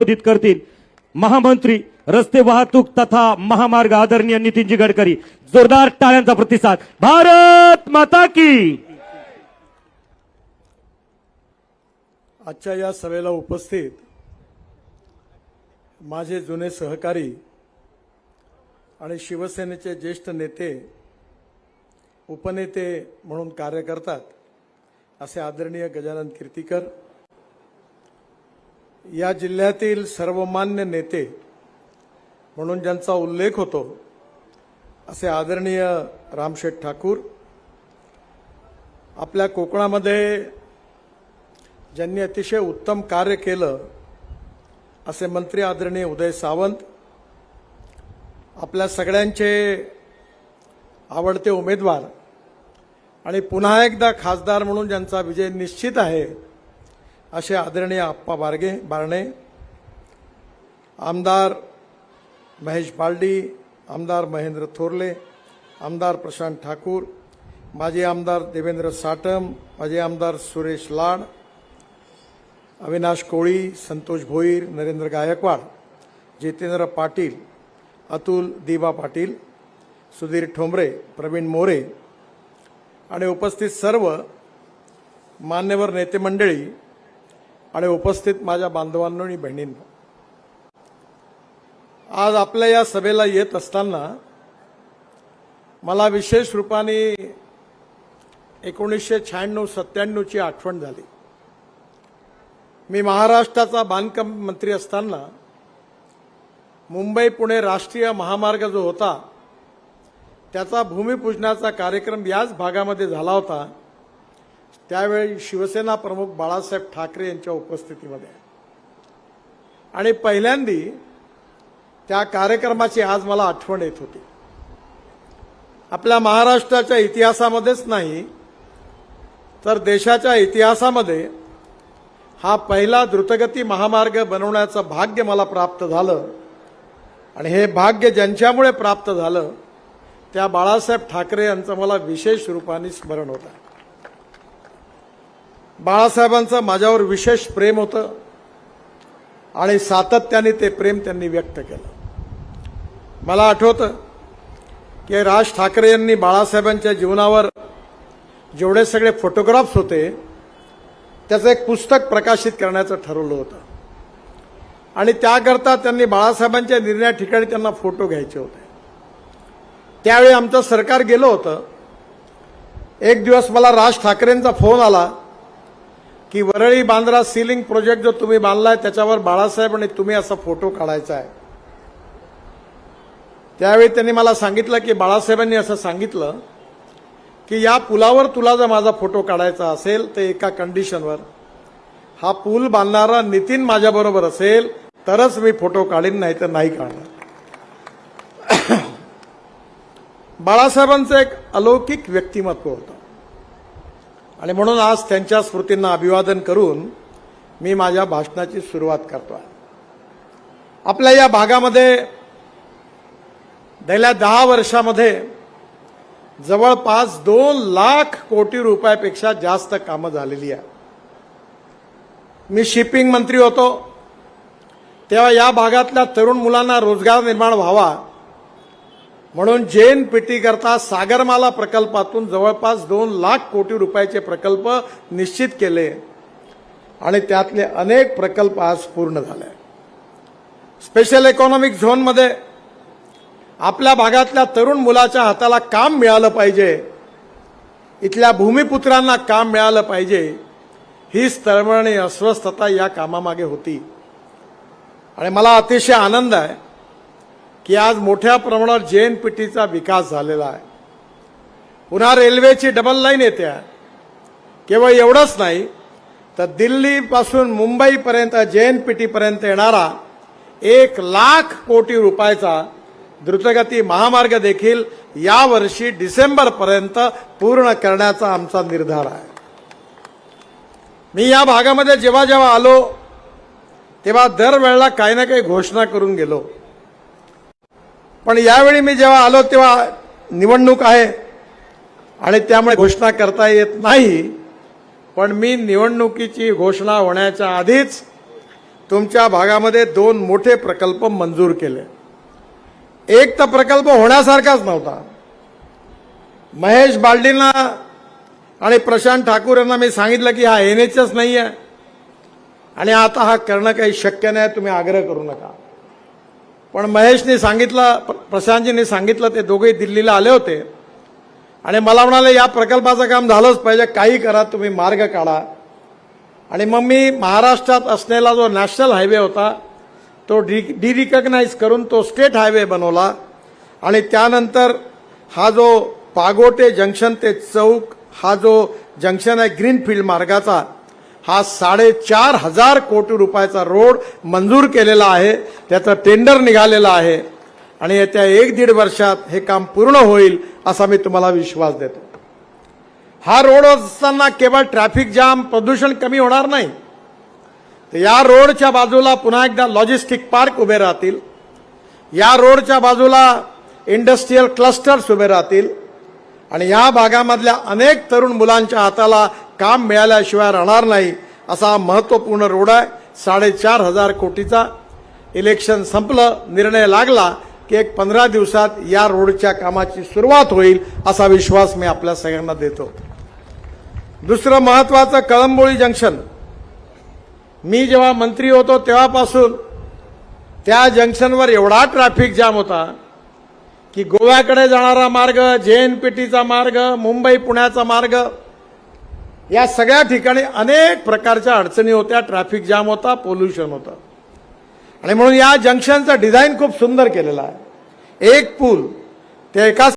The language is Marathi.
संबोधित करतील. महामंत्री रस्ते वाहतूक तथा महामार्ग आदरणीय नितीनजी गडकरी जोरदार टाळ्यांचा प्रतिसाद. भारत माता की! आजच्या या सभेला उपस्थित माझे जुने सहकारी आणि शिवसेनेचे ज्येष्ठ नेते उपनेते म्हणून कार्य करतात असे आदरणीय गजानन कीर्तीकर या जिल्ह्यातील सर्वमान्य नेते म्हणून ज्यांचा उल्लेख होतो असे आदरणीय रामशेठ ठाकूर आपल्या कोकणामध्ये ज्यांनी अतिशय उत्तम कार्य केलं असे मंत्री आदरणीय उदय सावंत आपल्या सगळ्यांचे आवडते उमेदवार आणि पुन्हा एकदा खासदार म्हणून ज्यांचा विजय निश्चित आहे असे आदरणीय आप्पा बारगे बारणे आमदार महेश पालडी आमदार महेंद्र थोरले आमदार प्रशांत ठाकूर माजी आमदार देवेंद्र साटम माजी आमदार सुरेश लाड अविनाश कोळी संतोष भोईर नरेंद्र गायकवाड जितेंद्र पाटील अतुल दिबा पाटील सुधीर ठोंबरे प्रवीण मोरे आणि उपस्थित सर्व मान्यवर नेते मंडळी आणि उपस्थित माझ्या बांधवांनो आणि बहिणींनो आज आपल्या या सभेला येत असताना मला विशेष रूपाने एकोणीसशे शहाण्णव सत्त्याण्णवची आठवण झाली. मी महाराष्ट्राचा बांधकाम मंत्री असताना मुंबई पुणे राष्ट्रीय महामार्ग जो होता त्याचा भूमिपूजनाचा कार्यक्रम याच भागामध्ये झाला होता. त्यावेळी शिवसेना प्रमुख बाळासाहेब ठाकरे यांच्या उपस्थितीमध्ये. आणि पहिल्यांदी त्या कार्यक्रमाची आज मला आठवण येत होती. आपल्या महाराष्ट्राच्या इतिहासामध्येच नाही तर देशाच्या इतिहासामध्ये हा पहिला द्रुतगती महामार्ग बनवण्याचं भाग्य मला प्राप्त झालं. आणि हे भाग्य ज्यांच्यामुळे प्राप्त झालं त्या बाळासाहेब ठाकरे यांचं मला विशेष रूपाने स्मरण होतं. बाळासाहेबांचं माझ्यावर विशेष प्रेम होतं आणि सातत्याने ते प्रेम त्यांनी व्यक्त केलं. मला आठवतं की राज ठाकरे यांनी बाळासाहेबांच्या जीवनावर जेवढे सगळे फोटोग्राफ्स होते त्याचं एक पुस्तक प्रकाशित करण्याचं ठरवलं होतं. आणि त्याकरता त्यांनी बाळासाहेबांच्या निर्णया ठिकाणी त्यांना फोटो घ्यायचे होते. त्यावेळी आमचं सरकार गेलं होतं. एक दिवस मला राज ठाकरेंचा फोन आला. की वरळी बांद्रा सिलिंग प्रोजेक्ट जो तुम्ही बांधलाय त्याच्यावर बाळासाहेब आणि तुम्ही असा फोटो काढायचा आहे. त्यावेळी त्यांनी मला सांगितलं की बाळासाहेबांनी असं सांगितलं की या पुलावर तुला जर माझा फोटो काढायचा असेल तर एका कंडिशनवर हा पूल बांधणारा नितीन माझ्याबरोबर असेल तरच मी फोटो काढीन नाही तर नाही काढणार. बाळासाहेबांचं एक अलौकिक व्यक्तिमत्व होतं. आणि म्हणून आज त्यांच्या स्मृतींना अभिवादन करून मी माझ्या भाषणाची सुरुवात करतो. आपल्या या भागामध्ये गेल्या दहा वर्षामध्ये जवळपास दोन लाख कोटी रुपयापेक्षा जास्त कामं झालेली आहे. मी शिपिंग मंत्री होतो. तेव्हा या भागातल्या तरुण मुलांना रोजगार निर्माण व्हावा म्हणून जैन पेटीकरता सागरमाला प्रकल्पातून जवळपास दोन लाख कोटी रुपयाचे प्रकल्प निश्चित केले. आणि त्यातले अनेक प्रकल्प आज पूर्ण झाले. स्पेशल इकॉनॉमिक झोनमध्ये आपल्या भागातल्या तरुण मुलाच्या हाताला काम मिळालं पाहिजे. इथल्या भूमिपुत्रांना काम मिळालं पाहिजे. हीच तळमळणी अस्वस्थता या कामामागे होती. आणि मला अतिशय आनंद आहे की आज मोठ्या प्रमाणावर टीचा विकास झालेला आहे. पुन्हा रेल्वेची डबल लाईन येते. आहे. केवळ एवढंच नाही तर दिल्लीपासून मुंबईपर्यंत जे एन पी टीपर्यंत येणारा एक लाख कोटी रुपयाचा द्रुतगती महामार्ग देखील यावर्षी डिसेंबरपर्यंत पूर्ण करण्याचा आमचा निर्धार आहे. मी या भागामध्ये जेव्हा जेव्हा आलो तेव्हा दरवेळेला काही ना काही घोषणा करून गेलो. पण यावेळी मी जेव्हा आलो तेव्हा निवडणूक आहे आणि त्यामुळे घोषणा करता येत नाही. पण मी निवडणुकीची घोषणा होण्याच्या आधीच तुमच्या भागामध्ये दोन मोठे प्रकल्प मंजूर केले. एक तर प्रकल्प होण्यासारखाच नव्हता. महेश बाल्डींना आणि प्रशांत ठाकूर यांना मी सांगितलं की हा एन एचच नाही आहे आणि आता हा करणं काही शक्य नाही तुम्ही आग्रह करू नका. पण महेशने सांगितलं प्र- प्रशांतजींनी सांगितलं ते दोघेही दिल्लीला आले होते. आणि मला म्हणाले या प्रकल्पाचं काम झालंच पाहिजे काही करा तुम्ही मार्ग काढा. आणि मग मी महाराष्ट्रात असलेला जो नॅशनल हायवे होता तो डी डिरिकग्नाईज करून तो स्टेट हायवे बनवला. आणि त्यानंतर हा जो पागोटे जंक्शन ते चौक हा जो जंक्शन आहे ग्रीनफील्ड मार्गाचा हा साडेचार हजार कोटी रुपयाचा रोड मंजूर केलेला आहे. त्याचं टेंडर निघालेलं आहे. आणि येत्या एक दीड वर्षात हे काम पूर्ण होईल असा मी तुम्हाला विश्वास देतो. हा रोड असताना केवळ ट्रॅफिक जाम प्रदूषण कमी होणार नाही. तर या रोडच्या बाजूला पुन्हा एकदा लॉजिस्टिक पार्क उभे राहतील. या रोडच्या बाजूला इंडस्ट्रीयल क्लस्टर्स उभे राहतील. आणि या भागामधल्या अनेक तरुण मुलांच्या हाताला काम मिळाल्याशिवाय राहणार नाही असा हा महत्त्वपूर्ण रोड आहे साडेचार हजार कोटीचा इलेक्शन संपलं निर्णय लागला की एक पंधरा दिवसात या रोडच्या कामाची सुरुवात होईल असा विश्वास मी आपल्या सगळ्यांना देतो. दुसरं महत्वाचं कळंबोळी जंक्शन. मी जेव्हा मंत्री होतो तेव्हापासून त्या जंक्शनवर एवढा ट्रॅफिक जाम होता की गोव्याकडे जाणारा मार्ग जे एन पी टीचा मार्ग मुंबई पुण्याचा मार्ग या सगळ्या ठिकाणी अनेक प्रकारच्या अडचणी होत्या ट्रॅफिक जाम होता पोल्युशन होतं. आणि म्हणून या जंक्शनचं डिझाईन खूप सुंदर केलेलं आहे. एक पूल ते एकाच